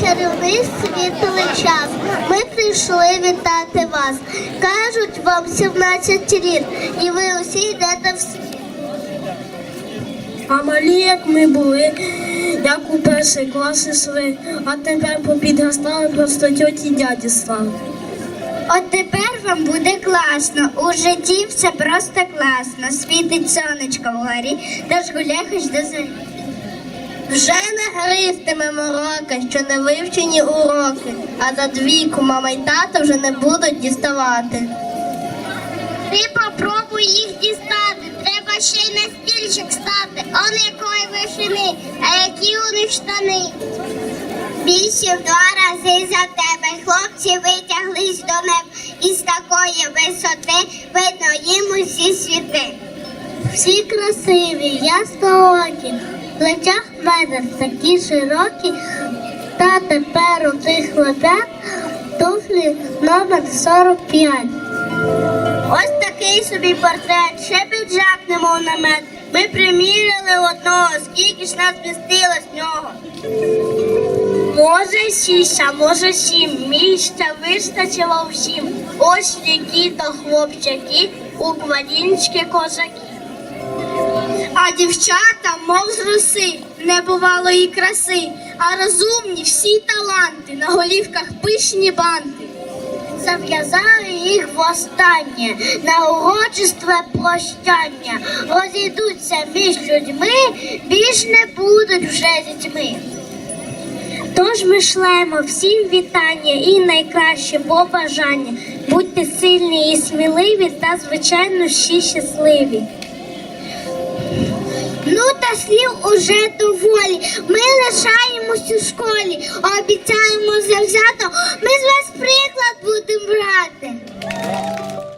чарівний світлий час. Ми прийшли вітати вас. Кажуть вам 17 літ, і ви усі йдете в світ. А малі, як ми були, як у перший клас ішли, а тепер попідростали, просто тьоті дяді стали. От тепер вам буде класно. У житті все просто класно. Світить сонечко вгорі, тож гуляй хоч до зорі. Вже не гристимемо роки, що не вивчені уроки, а за двійку мама й тато вже не будуть діставати. Ти попробуй їх дістати, треба ще й на стільчик стати. Он якої вишини, а які у них штани. Більше в два рази за тебе хлопці витяглись до неб із такої висоти видно їм усі світи. Всі красиві, ясноокі, в плечах медаль такі широкі, та тепер у тих хлопят туфлі номер 45. Ось такий собі портрет, ще піджак немов намет. Ми приміряли одного, скільки ж нас містило з нього. Може шість, а може сім. Місця вистачило всім. Ось які то хлопчаки, українські козаки. А дівчата, мов з роси, не бувало краси, а розумні всі таланти, на голівках пишні банти. Зав'язали їх востаннє на урочисте прощання, розійдуться між людьми, більш не будуть вже дітьми. Тож ми шлемо всім вітання і найкраще побажання. Будьте сильні і сміливі та, звичайно, ще щасливі. Слів уже доволі. Ми лишаємось у школі, обіцяємо завзято. Ми з вас.